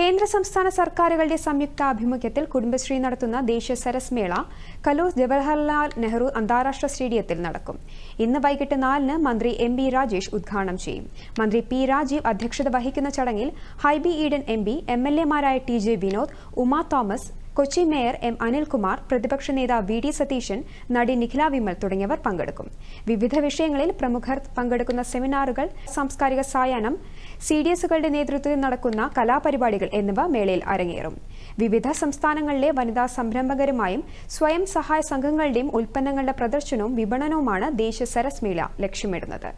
കേന്ദ്ര സംസ്ഥാന സർക്കാരുകളുടെ സംയുക്ത ആഭിമുഖ്യത്തിൽ കുടുംബശ്രീ നടത്തുന്ന ദേശീയ സരസ് മേള കലൂർ ജവഹർലാൽ നെഹ്റു അന്താരാഷ്ട്ര സ്റ്റേഡിയത്തിൽ നടക്കും. ഇന്ന് വൈകിട്ട് നാലിന് മന്ത്രി എം ബി രാജേഷ് ഉദ്ഘാടനം ചെയ്യും. മന്ത്രി പി രാജീവ് അധ്യക്ഷത വഹിക്കുന്ന ചടങ്ങിൽ Hibi Eden M P M L എമാരായ T J Vinod Uma Thomas Kochi mayor M Anilkumar പ്രതിപക്ഷ നേതാവ് വി ഡി സതീശൻ നടി നിഖില വിമൽ തുടങ്ങിയവർ പങ്കെടുക്കും. വിവിധ വിഷയങ്ങളിൽ പ്രമുഖർ പങ്കെടുക്കുന്ന സെമിനാറുകൾ സാംസ്കാരിക സായാഹ്നം സി ഡി എസുകളുടെ നേതൃത്വത്തിൽ നടക്കുന്ന കലാപരിപാടികൾ എന്നിവ മേളയിൽ അരങ്ങേറും. വിവിധ സംസ്ഥാനങ്ങളിലെ വനിതാ സംരംഭകരുമായും സ്വയം സഹായ സംഘങ്ങളുടെയും ഉൽപ്പന്നങ്ങളുടെ പ്രദർശനവും വിപണനവുമാണ് ദേശീയ സരസ് മേള ലക്ഷ്യമിടുന്നത്.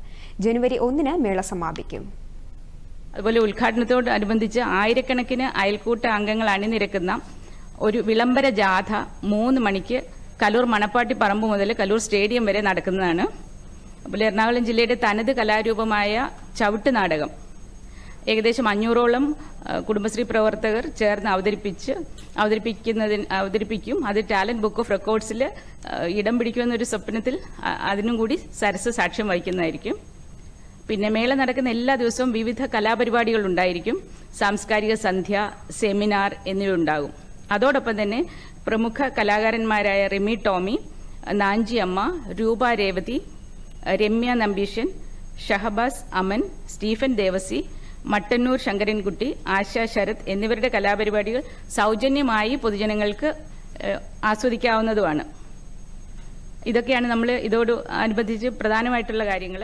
ജനുവരി ഒന്നിന് മേള സമാപിക്കും. അതുപോലെ ഉദ്ഘാടനത്തോടനുബന്ധിച്ച് ആയിരക്കണക്കിന് അയൽക്കൂട്ട അംഗങ്ങൾ അണിനിരക്കുന്ന ഒരു വിളംബര ജാഥ മൂന്ന് മണിക്ക് കലൂർ മണപ്പാട്ടി പറമ്പ് മുതൽ കലൂർ സ്റ്റേഡിയം വരെ നടക്കുന്നതാണ്. അതുപോലെ എറണാകുളം ജില്ലയുടെ തനത് കലാരൂപമായ ചവിട്ട് നാടകം ഏകദേശം അഞ്ഞൂറോളം കുടുംബശ്രീ പ്രവർത്തകർ ചേർന്ന് അവതരിപ്പിച്ച് അവതരിപ്പിക്കുന്നതിന് അവതരിപ്പിക്കും. അത് ടാലന്റ് ബുക്ക് ഓഫ് റെക്കോർഡ്സിൽ ഇടം പിടിക്കുമെന്നൊരു സ്വപ്നത്തിൽ അതിനും കൂടി സരസ് സാക്ഷ്യം വഹിക്കുന്നതായിരിക്കും. പിന്നെ മേള നടക്കുന്ന എല്ലാ ദിവസവും വിവിധ കലാപരിപാടികൾ ഉണ്ടായിരിക്കും. സാംസ്കാരിക സന്ധ്യ സെമിനാർ എന്നിവ ഉണ്ടാകും. അതോടൊപ്പം തന്നെ പ്രമുഖ കലാകാരന്മാരായ റിമി ടോമി നാഞ്ചി അമ്മ രൂപ രേവതി രമ്യ നമ്പീഷൻ ഷഹബാസ് അമൻ സ്റ്റീഫൻ ദേവസി മട്ടന്നൂർ ശങ്കരൻകുട്ടി ആശ ശരത് എന്നിവരുടെ കലാപരിപാടികൾ സൗജന്യമായി പൊതുജനങ്ങൾക്ക് ആസ്വദിക്കാവുന്നതുമാണ്. ഇതൊക്കെയാണ് നമ്മൾ ഇതോട് അനുബന്ധിച്ച് പ്രധാനമായിട്ടുള്ള കാര്യങ്ങൾ